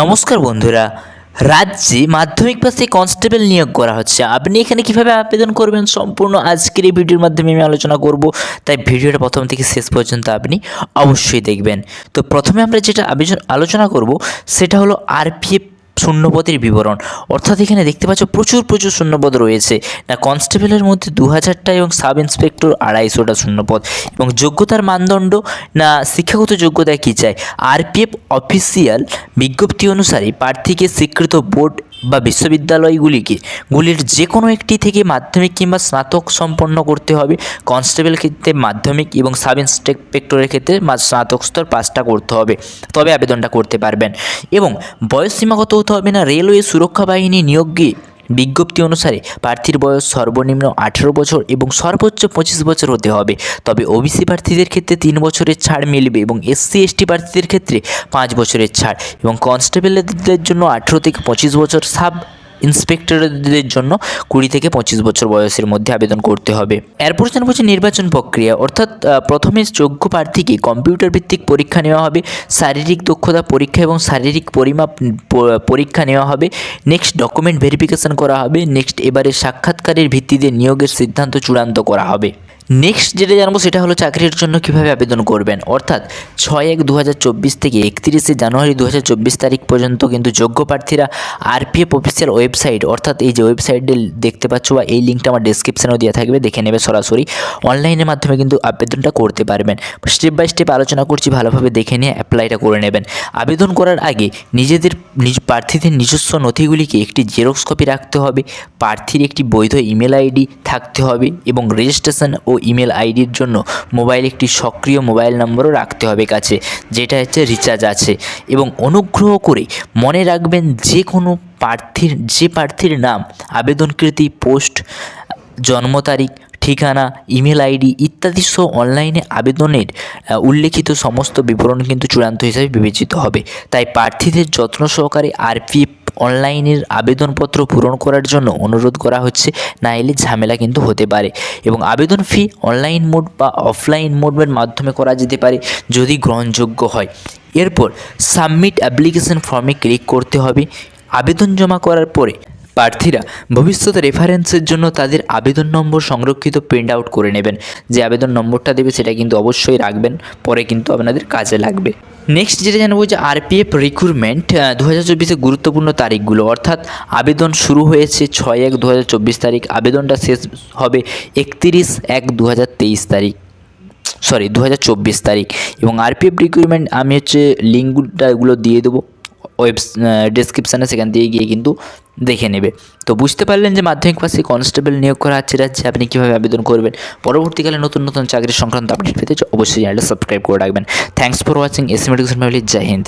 নমস্কার বন্ধুরা, রাজ্যে মাধ্যমিক পাশে কনস্টেবল নিয়োগ করা হচ্ছে। আপনি এখানে কীভাবে আবেদন করবেন সম্পূর্ণ আজকের এই ভিডিওর মাধ্যমে আমি আলোচনা করব। তাই ভিডিওটা প্রথম থেকে শেষ পর্যন্ত আপনি অবশ্যই দেখবেন। তো প্রথমে আমরা যেটা আবেদন আলোচনা করব, সেটা হলো আরপিএফ শূন্যপদের বিবরণ। অর্থাৎ এখানে দেখতে পাচ্ছ প্রচুর প্রচুর শূন্যপদ রয়েছে। না কনস্টেবলের মধ্যে দু হাজারটা এবং সাব ইন্সপেক্টর আড়াইশোটা শূন্যপদ। এবং যোগ্যতার মানদণ্ড, না শিক্ষাগত যোগ্যতা কী চাই? আরপিএফ অফিসিয়াল বিজ্ঞপ্তি অনুসারে প্রার্থীকে স্বীকৃত বোর্ড বা বিশ্ববিদ্যালয়গুলিকে গুলির যে কোনো একটি থেকে মাধ্যমিক কিংবা স্নাতক সম্পন্ন করতে হবে। কনস্টেবল ক্ষেত্রে মাধ্যমিক এবং সাব ইন্সপেক্টরের ক্ষেত্রে স্নাতক স্তর পাঁচটা করতে হবে। তবে আবেদনটা করতে পারবেন। এবং বয়স সীমাগত হতে হবে না? রেলওয়ে সুরক্ষা বাহিনী নিয়োগে বিজ্ঞপ্তি অনুসারে প্রার্থীর বয়স সর্বনিম্ন আঠেরো বছর এবং সর্বোচ্চ পঁচিশ বছর হতে হবে। তবে ওবিসি প্রার্থীদের ক্ষেত্রে তিন বছরের ছাড় মিলবে এবং এসসি, এসটি প্রার্থীদের ক্ষেত্রে পাঁচ বছরের ছাড় এবং কনস্টেবলদের জন্য আঠেরো থেকে পঁচিশ বছর সাব ইন্সপেক্টরদের জন্য কুড়ি থেকে পঁচিশ বছর বয়সের মধ্যে আবেদন করতে হবে। এরপর জানব যে নির্বাচন প্রক্রিয়া, অর্থাৎ প্রথমে যোগ্য প্রার্থীকে কম্পিউটার ভিত্তিক পরীক্ষা নেওয়া হবে, শারীরিক দক্ষতা পরীক্ষা এবং শারীরিক পরিমাপ পরীক্ষা নেওয়া হবে নেক্সট ডকুমেন্ট ভেরিফিকেশন করা হবে নেক্সট এবারে সাক্ষাৎকারের ভিত্তিতে নিয়োগের সিদ্ধান্ত চূড়ান্ত করা হবে। নেক্সট যেটা জানব সেটা হলো চাকরির জন্য কীভাবে আবেদন করবেন। অর্থাৎ ছয় এক দু থেকে একত্রিশে জানুয়ারি দু হাজার চব্বিশ তারিখ পর্যন্ত কিন্তু যোগ্য প্রার্থীরা আরপিএফ অফিসিয়াল ওয়েবসাইট অর্থাৎ এই যে ওয়েবসাইটে দেখতে পাচ্ছ বা এই লিঙ্কটা আমার ডিসক্রিপশানেও দেওয়া থাকবে, দেখে নেবে সরাসরি। অনলাইনের মাধ্যমে কিন্তু আবেদনটা করতে পারবেন। স্টেপ বাই স্টেপ আলোচনা করছি, ভালোভাবে দেখে নিয়ে অ্যাপ্লাইটা করে নেবেন। আবেদন করার আগে নিজেদের, নিজ প্রার্থীদের নিজস্ব নথিগুলিকে একটি জেরক্স কপি রাখতে হবে। প্রার্থীর একটি বৈধ ইমেল আইডি থাকতে হবে এবং রেজিস্ট্রেশন ও ইমেল আইডির জন্য মোবাইল একটি সক্রিয় মোবাইল নম্বরও রাখতে হবে কাছে, যেটা হচ্ছে রিচার্জ আছে। এবং অনুগ্রহ করে মনে রাখবেন যে কোনো প্রার্থীর, যে প্রার্থীর নাম, আবেদনকৃতি পোস্ট, জন্ম তারিখ, ঠিকানা ইমেল আইডি ইত্যাদি সহ অনলাইনে আবেদনের উল্লেখিত সমস্ত বিবরণ কিন্তু চূড়ান্ত হিসাবে বিবেচিত হবে। তাই প্রার্থীদের যত্ন সহকারে আরপিএফ অনলাইনের আবেদনপত্র পূরণ করার জন্য অনুরোধ করা হচ্ছে, না এলে ঝামেলা কিন্তু হতে পারে। এবং আবেদন ফি অনলাইন মোড বা অফলাইন মোডের মাধ্যমে করা যেতে পারে যদি গ্রহণযোগ্য হয়। এরপর সাবমিট অ্যাপ্লিকেশন ফর্মে ক্লিক করতে হবে। আবেদন জমা করার পরে প্রার্থীরা ভবিষ্যতে রেফারেন্সের জন্য তাদের আবেদন নম্বর সংরক্ষিত প্রিন্ট আউট করে নেবেন। যে আবেদন নম্বরটা দেবে সেটা কিন্তু অবশ্যই রাখবেন, পরে কিন্তু আপনাদের কাজে লাগবে। নেক্সট যেটা জানব যে আরপিএফ রিক্রুটমেন্ট দু হাজার চব্বিশে গুরুত্বপূর্ণ তারিখগুলো, অর্থাৎ আবেদন শুরু হয়েছে ছয় এক দু তারিখ, আবেদনটা শেষ হবে একত্রিশ এক দু তারিখ সরি দু হাজার চব্বিশ তারিখ। এবং আরপিএফ রিক্রুটমেন্ট আমি হচ্ছে লিঙ্কটা এগুলো দিয়ে দেবো। ওয়েব ডিসক্রিপশানে সেখান দিয়ে গিয়ে কিন্তু দেখে নেবে। তো বুঝতে পারলেন যে মাধ্যমিক পাশে কনস্টেবল নিয়োগ করা হচ্ছে, যাচ্ছে, আপনি কীভাবে আবেদন করবেন? পরবর্তীকালে নতুন নতুন চাকরির সংক্রান্ত আপডেট পেতে অবশ্যই চ্যানেলটা সাবস্ক্রাইব করে রাখবেন। Thanks for watching S medication family Jai Hind